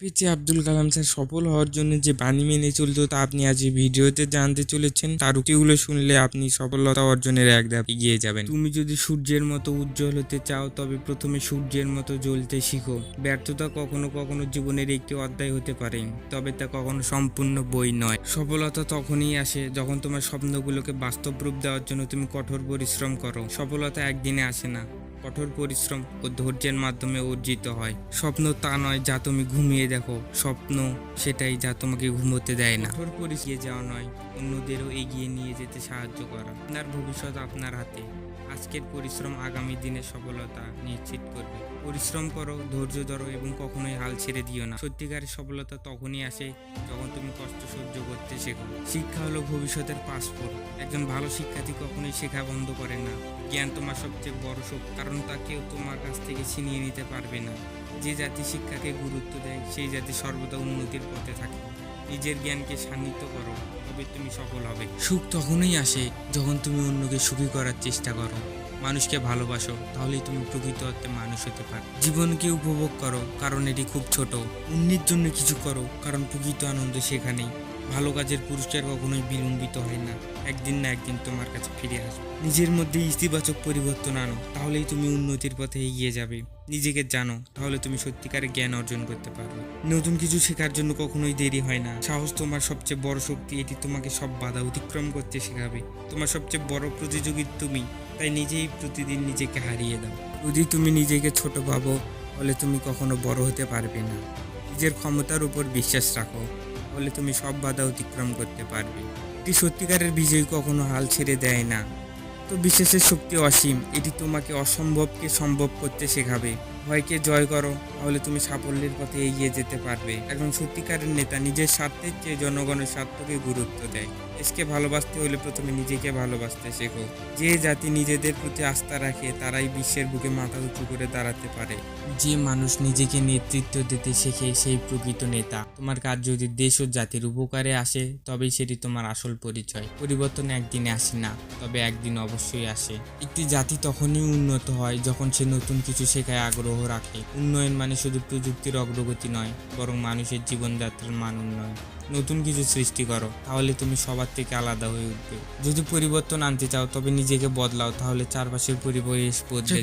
পিচে আব্দুল কালাম স্যার সফল হওয়ার জন্য যে বাণী মেনে চলতো তা আপনি আজ এই ভিডিওতে জানতে চলেছেন। তার উক্তিগুলো শুনলে আপনি সফলতা অর্জনের এক ধাপ এগিয়ে যাবেন। তুমি যদি সূর্যের মতো উজ্জ্বল হতে চাও, তবে প্রথমে সূর্যের মতো জ্বলতে শিখো। ব্যর্থতা কখনো কখনো জীবনের একটি অধ্যায় হতে পারে, তবে তা কখনো সম্পূর্ণ বই নয়। সফলতা তখনই আসে যখন তোমার স্বপ্নগুলোকে বাস্তব রূপ দেওয়ার জন্য তুমি কঠোর পরিশ্রম করো। সফলতা একদিনে আসে না। কঠোর পরিশ্রম ও ধৈর্যের মাধ্যমে অর্জিত হয়। স্বপ্ন তা নয় যা তুমি ঘুমিয়ে দেখো। স্বপ্ন সেটাই যা তোমাকে ঘুমোতে দেয় না। কঠোর পরিশ্রম যাওয়া নয়। অন্যদেরও এগিয়ে নিয়ে যেতে সাহায্য করা। আপনার ভবিষ্যৎ আপনার হাতে। আজকের পরিশ্রম আগামী দিনের সফলতা নিশ্চিত করবে। পরিশ্রম করো, ধৈর্য ধরো এবং কখনোই হাল ছেড়ে দিও না। সত্যিকারের সফলতা তখনই আসে যখন তুমি কষ্ট সহ্য করতে শেখো। শিক্ষা হলো ভবিষ্যতের পাসপোর্ট। একজন ভালো শিক্ষার্থী কখনোই শেখা বন্ধ করে না। জ্ঞান তোমার সবচেয়ে বড় শোক কারণ তা কেউ তোমার কাছ থেকে ছিনিয়ে নিতে পারবে না। যে জাতি শিক্ষাকে গুরুত্ব দেয়, সেই জাতি সর্বদা উন্নতির পথে থাকে। নিজের জ্ঞানকে সান্নিধ্য করো, তবে তুমি সফল হবে। সুখ তখনই আসে যখন তুমি অন্যকে সুখী করার চেষ্টা করো। মানুষকে ভালোবাসো, তাহলেই তুমি প্রকৃত অর্থে মানুষ হতে পারো। জীবনকে উপভোগ করো, কারণ এটি খুব ছোট। অন্যের জন্য কিছু করো, কারণ প্রকৃত আনন্দ সেখানেই। ভালো কাজের পুরস্কার কখনোই বিলম্বিত হয় না। একদিন না একদিন তোমার কাছে ফিরে আসবে। নিজের মধ্যে ইতিবাচক পরিবর্তন আনো, তাহলেই তুমি উন্নতির পথে এগিয়ে যাবে। নিজেকে জানো, তাহলে তুমি সত্যিকারের জ্ঞান অর্জন করতে পারবে। নতুন কিছু শেখার জন্য কখনোই দেরি হয় না। সাহস তোমার সবচেয়ে বড় শক্তি, এটি তোমাকে সব বাধা অতিক্রম করতে শেখাবে। তোমার সবচেয়ে বড় প্রতিযোগী তুমি, তাই নিজেই প্রতিদিন নিজেকে হারিয়ে দাও। যদি তুমি নিজেকে ছোট ভাবো, তাহলে তুমি কখনো বড় হতে পারবে না। নিজের ক্ষমতার উপর বিশ্বাস রাখো। তাহলে তুমি সব বাধা অতিক্রম করতে পারবে। এটি সত্যিকারের বিজয় কখনো হাল ছেড়ে দেয় না। তো বিশেষের শক্তি অসীম। এটি তোমাকে অসম্ভবকে সম্ভব করতে শেখাবে। ভয়কে জয় করো, তাহলে তুমি সাফল্যের পথে এগিয়ে যেতে পারবে। একজন সত্যিকারের নেতা নিজের স্বার্থের চেয়ে জনগণের স্বার্থকে গুরুত্ব দেয়। দেশকে ভালোবাসতে হলে প্রথমে নিজেকে ভালোবাসতে শেখো। যে জাতি নিজেদের প্রতি আস্থা রাখে, তারাই বিশ্বের বুকে মাথা উঁচু করে দাঁড়াতে পারে। যে মানুষ নিজেকে নেতৃত্ব দিতে শেখে, সেই প্রকৃত নেতা। তোমার কাজ যদি দেশ ও জাতির উপকারে আসে, তবেই সেটি তোমার আসল পরিচয়। পরিবর্তন একদিনে আসে না, তবে একদিন অবশ্যই আসে। একটি জাতি তখনই উন্নত হয় যখন সে নতুন কিছু শেখায় আগ্রহ রাখে। উন্নয়ন মানে শুধু প্রযুক্তির অগ্রগতি নয় বরং মানুষের জীবনযাত্রার মান উন্নয়ন। নতুন কিছু সৃষ্টি করো তাহলে তুমি সবার থেকে আলাদা হয়ে উঠবে। যদি পরিবর্তন আনতে চাও তবে নিজেকে বদলাও তাহলে চারপাশের পরিবেশ বদলে